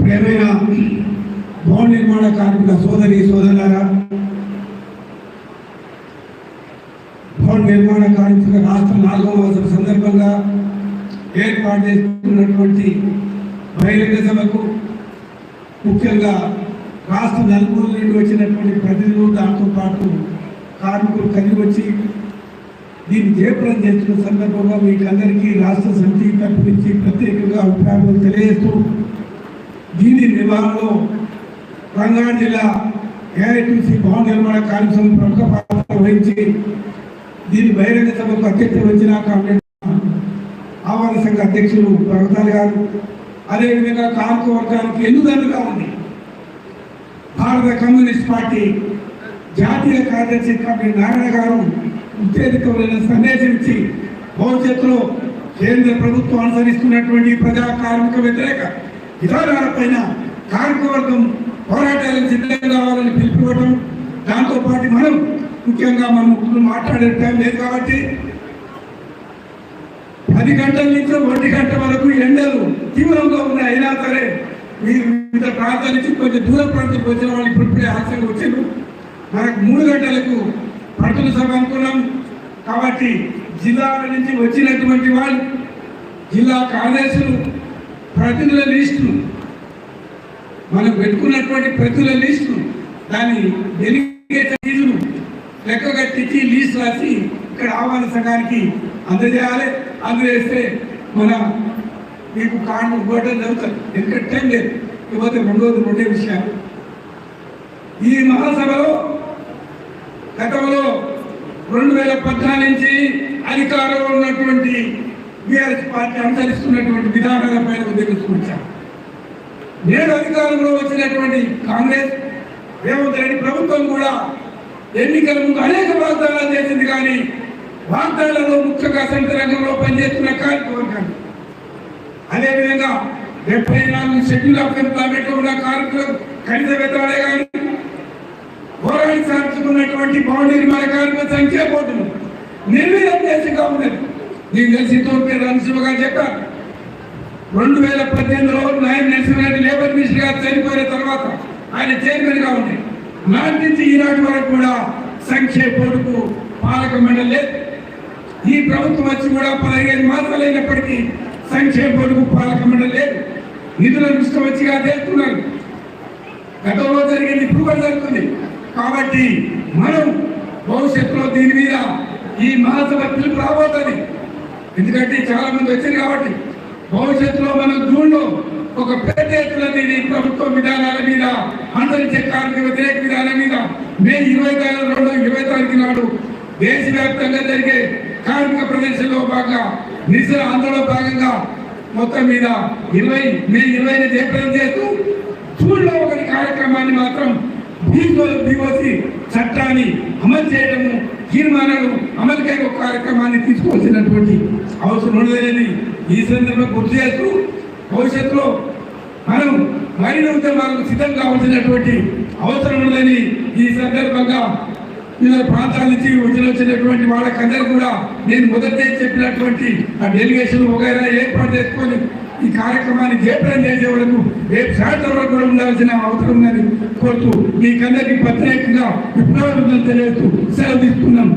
ప్రేమైన భవన నిర్మాణ కార్మిక సోదరి సోదరులారా భవన నిర్మాణ కార్మిక రాష్ట్ర నాలుగవ మాసం సందర్భంగా ఏర్పాటు చేస్తున్నటువంటి బహిరంగ సభకు ముఖ్యంగా రాష్ట్ర నలుగురు నుండి వచ్చినటువంటి ప్రతినిధులు దాంతో పాటు కార్మికులు కలిగి వచ్చి దీన్ని జయప్రదం చేస్తున్న సందర్భంగా మీకు అందరికీ రాష్ట్ర సమితి తరపు నుంచి ప్రత్యేకంగా అభిప్రాయాలు తెలియజేస్తూ దీని నిర్వహణలో రంగారెడ్డి జిల్లా ఏఐటీసీ భవన నిర్మాణ కార్యక్రమం ప్రముఖ పాత్ర వహించి దీని బహిరంగ సభకు అధ్యక్షత వచ్చిన కాంగ్రెస్ ఆహ్వాన సంఘ అధ్యక్షులు ప్రగతాల్ గారు. అదేవిధంగా కార్మిక వర్గానికి ఎన్నుదన్నుగా ఉంది. భారత కమ్యూనిస్ట్ పార్టీ జాతీయ కార్యదర్శి కవి నారాయణ గారు ఉత్తేజకమైన సందేశం ఇచ్చి భవిష్యత్తులో కేంద్ర ప్రభుత్వం అనుసరిస్తున్నటువంటి ప్రజా కార్మిక వ్యతిరేక విధానాలపైన కార్మికవర్గం పోరాటాలకు సిద్ధం కావాలని పిలుపుకోవడం దాంతో పాటు మనం ముఖ్యంగా మనం ముఖ్యులు మాట్లాడే టైం లేదు కాబట్టి పది గంటల నుంచి ఒంటి గంట వరకు ఎండలు తీవ్రంగా ఉన్నాయి. అయినా సరే మీరు వివిధ ప్రాంతాల నుంచి కొంచెం దూర ప్రాంతం వచ్చిన వాళ్ళు ఇప్పుడిప్పుడే ఆలస్యంగా వచ్చారు. మనకు మూడు గంటలకు పట్టుల సభ అనుకున్నాం. కాబట్టి జిల్లాల నుంచి వచ్చినటువంటి వాళ్ళు జిల్లా కార్యదర్శులు ప్రతినిధుల లిస్టు. మనం పెట్టుకున్నటువంటి ప్రతినిధుల లిస్టు. దాన్ని డెలిగేట్ ఫీజులు లెక్క కట్టించి లీస్ట్ రాసి ఇక్కడ ఆహ్వాన సంఘానికి అందజేయాలి. అందజేస్తే మన మీకు కార్డు ఇవ్వడం జరుగుతుంది. ఎందుకంటే టైం లేదు. ఇకపోతే రెండోది రెండే విషయాలు. ఈ మహాసభలో గతంలో రెండు వేల పద్నాలుగు నుంచి అధికారంలో ఉన్నటువంటి బీఆర్ఎస్ పార్టీ అనుసరిస్తున్నటువంటి విధానాలపైన ఉద్యోగించుకొచ్చాం నేడు అధికారంలో వచ్చినటువంటి కాంగ్రెస్ రేవంత్ రెడ్డి ప్రభుత్వం కూడా ఎన్నికల ముందు అనేక వాగ్దానాలు చేసింది కానీ వాగ్దానాలలో ముఖ్యంగా సంత రంగంలో పనిచేస్తున్న కార్యక్రమాలు అదేవిధంగా డెబ్బై నాలుగు షెడ్యూల్ ఆఫ్ ఎంప్లాయ్మెంట్ ఉన్న కార్మికులకు కనీస వేతనాలే కానీ పోరాడి సాధించుకున్నటువంటి భవన నిర్మాణ కార్మిక సంఖ్య పోతుంది. నిర్వీర్యం చేసిగా ఉన్నది నేను తెలిసి తోపే రణశివ గారు చెప్పారు. రెండు వేల పద్దెనిమిదిలో నాయన్ నరసింహారెడ్డి లేబర్ మినిస్టర్ గారు చనిపోయిన తర్వాత ఆయన చైర్మన్గా ఉంది నాటి నుంచి ఈనాటి వరకు కూడా సంక్షేమ బోర్డుకు పాలక మండలి లేదు. ఈ ప్రభుత్వం వచ్చి కూడా పదిహేను మాసాలు అయినప్పటికీ సంక్షేమ బోర్డుకు పాలక మండలి లేదు. నిధులను ఇష్టం వచ్చిగా చేస్తున్నారు గతంలో జరిగింది ఇప్పుడు కూడా జరుగుతుంది. కాబట్టి మనం భవిష్యత్తులో దీని మీద ఈ మహాసభ పిలుపు రాబోతుంది. ఎందుకంటే చాలా మంది వచ్చింది కాబట్టి భవిష్యత్తులో మనం జూన్లో ఒక పెద్ద ఎత్తున దీని ప్రభుత్వ విధానాల మీద అందరి కార్మిక వ్యతిరేక విధానం మీద మే ఇరవై తారీఖు రెండు ఇరవై తారీఖు నాడు దేశవ్యాప్తంగా జరిగే కార్మిక ప్రదర్శనలో భాగంగా నిరసన ఆందోళన భాగంగా మొత్తం మీద ఇరవై మే ఇరవై జయప్రదం చేస్తూ జూన్లో ఒకటి కార్యక్రమాన్ని మాత్రం బీఓసి చట్టాన్ని అమలు చేయడము తీర్మానాలు అమలుకై వచ్చినటువంటి అవసరం ఉండదని ఈ సందర్భంగా గుర్తు చేస్తూ భవిష్యత్తులో మనం మరిన్ని ఉద్యమాలకు సిద్ధం కావాల్సినటువంటి అవసరం ఉండదని ఈ సందర్భంగా వివిధ ప్రాంతాల నుంచి వచ్చిన వచ్చినటువంటి వాళ్ళకందరూ కూడా నేను మొదటే చెప్పినటువంటి ఆ డెలిగేషన్ వగైరా ఏర్పాటు చేసుకొని ఈ కార్యక్రమాన్ని జయప్రదం చేసే వరకు రేపు సాయంత్రం వరకు కూడా ఉండాల్సిన అవసరం ఉందని కోరుతూ మీకందరికీ ప్రత్యేకంగా విప్లవం తెలియజేస్తూ సెలవు తీసుకున్నాం